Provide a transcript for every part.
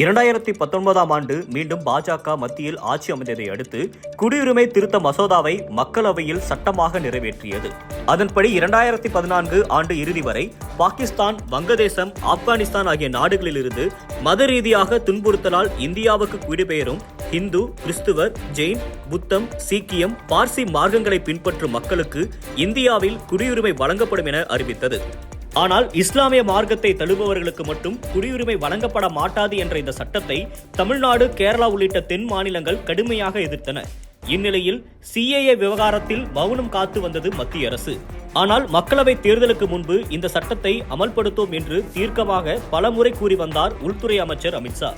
இரண்டாயிரத்தி பத்தொன்பதாம் ஆண்டு மீண்டும் பாஜக மத்தியில் ஆட்சி அமைந்ததை அடுத்து குடியுரிமை திருத்த மசோதாவை மக்களவையில் சட்டமாக நிறைவேற்றியது. அதன்படி இரண்டாயிரத்தி பதினான்கு ஆண்டு இறுதி வரை பாகிஸ்தான் வங்கதேசம் ஆப்கானிஸ்தான் ஆகிய நாடுகளிலிருந்து மத ரீதியாக துன்புறுத்தலால் இந்தியாவுக்கு குடிபெயரும் இந்து கிறிஸ்துவர் ஜெயின் புத்தம் சீக்கியம் பார்சி மார்க்கங்களை பின்பற்றும் மக்களுக்கு இந்தியாவில் குடியுரிமை வழங்கப்படும் என அறிவித்தது. ஆனால் இஸ்லாமிய மார்க்கத்தை தழுபவர்களுக்கு மட்டும் குடியுரிமை வழங்கப்பட மாட்டாது என்ற இந்த சட்டத்தை தமிழ்நாடு கேரளா உள்ளிட்ட தென் மாநிலங்கள் கடுமையாக எதிர்த்தன. இந்நிலையில் சிஏஏ விவகாரத்தில் மௌனம் காத்து வந்தது மத்திய அரசு. ஆனால் மக்களவை தேர்தலுக்கு முன்பு இந்த சட்டத்தை அமல்படுத்தும் என்று தீர்க்கமாக பலமுறை கூறி வந்தார் உள்துறை அமைச்சர் அமித்ஷா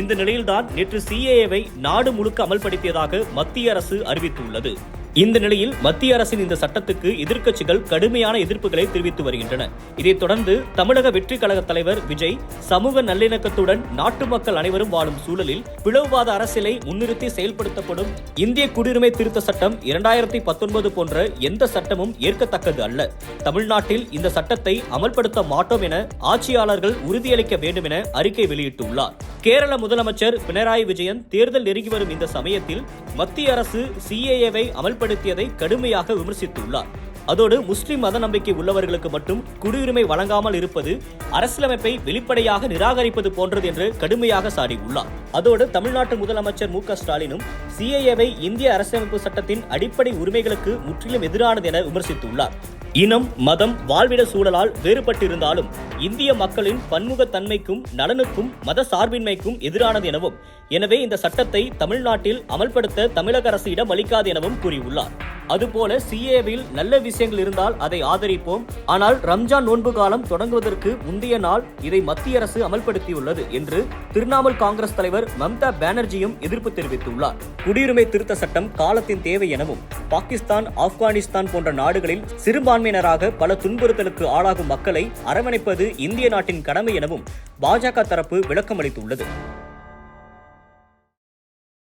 இந்த நிலையில்தான் நேற்று சிஏஏவை நாடு முழுக்க அமல்படுத்தியதாக மத்திய அரசு அறிவித்துள்ளது. இந்த நிலையில் மத்திய அரசின் இந்த சட்டத்துக்கு எதிர்க்கட்சிகள் கடுமையான எதிர்ப்புகளை தெரிவித்து வருகின்றன. இதைத் தொடர்ந்து தமிழக வெற்றி கழக தலைவர் விஜய் சமூக நல்லிணக்கத்துடன் நாட்டு மக்கள் அனைவரும் வாழும் சூழலில் பிளவுவாத அரசியலை முன்னிறுத்தி செயல்படுத்தப்படும் இந்திய குடியுரிமை திருத்த சட்டம் இரண்டாயிரத்தி பத்தொன்பது போன்ற எந்த சட்டமும் ஏற்கத்தக்கது அல்ல. தமிழ்நாட்டில் இந்த சட்டத்தை அமல்படுத்த மாட்டோம் என ஆட்சியாளர்கள் உறுதியளிக்க வேண்டும் என அறிக்கை வெளியிட்டுள்ளார். கேரள முதலமைச்சர் பினராயி விஜயன் தேர்தல் நெருங்கி வரும் இந்த சமயத்தில் மத்திய அரசு சிஏஏவை அமல்படுத்தியதை கடுமையாக விமர்சித்துள்ளார். அதோடு முஸ்லிம் மத நம்பிக்கை உள்ளவர்களுக்கு மட்டும் குடியுரிமை வழங்காமல் இருப்பது அரசியலமைப்பை வெளிப்படையாக நிராகரிப்பது போன்றது என்று கடுமையாக சாடியுள்ளார். அதோடு தமிழ்நாட்டு முதலமைச்சர் மு க ஸ்டாலினும் சிஏஏவை இந்திய அரசியலமைப்பு சட்டத்தின் அடிப்படை உரிமைகளுக்கு முற்றிலும் எதிரானது என விமர்சித்துள்ளார். இனம் மதம் வாழ்விட சூழலால் வேறுபட்டிருந்தாலும் இந்திய மக்களின் பன்முகத்தன்மைக்கும் நலனுக்கும் மத சார்பின்மைக்கும் எதிரானது எனவும் எனவே இந்த சட்டத்தை தமிழ்நாட்டில் அமல்படுத்த தமிழக அரசு இடம் அளிக்காது எனவும் கூறியுள்ளார். அதுபோல சிஏவில் நல்ல விஷயங்கள் இருந்தால் அதை ஆதரிப்போம். ஆனால் ரம்ஜான் நோன்பு காலம் தொடங்குவதற்கு முந்தைய நாள் இதை மத்திய அரசு அமல்படுத்தியுள்ளது என்று திரிணாமுல் காங்கிரஸ் தலைவர் மம்தா பானர்ஜியும் எதிர்ப்பு தெரிவித்துள்ளார். குடியுரிமை திருத்த சட்டம் காலத்தின் தேவை எனவும் பாகிஸ்தான் ஆப்கானிஸ்தான் போன்ற நாடுகளில் சிறுபான்மையினராக பல துன்புறுத்தலுக்கு ஆளாகும் மக்களை அரவணைப்பது இந்திய நாட்டின் கடமை எனவும் பாஜக தரப்பு விளக்கமளித்துள்ளது.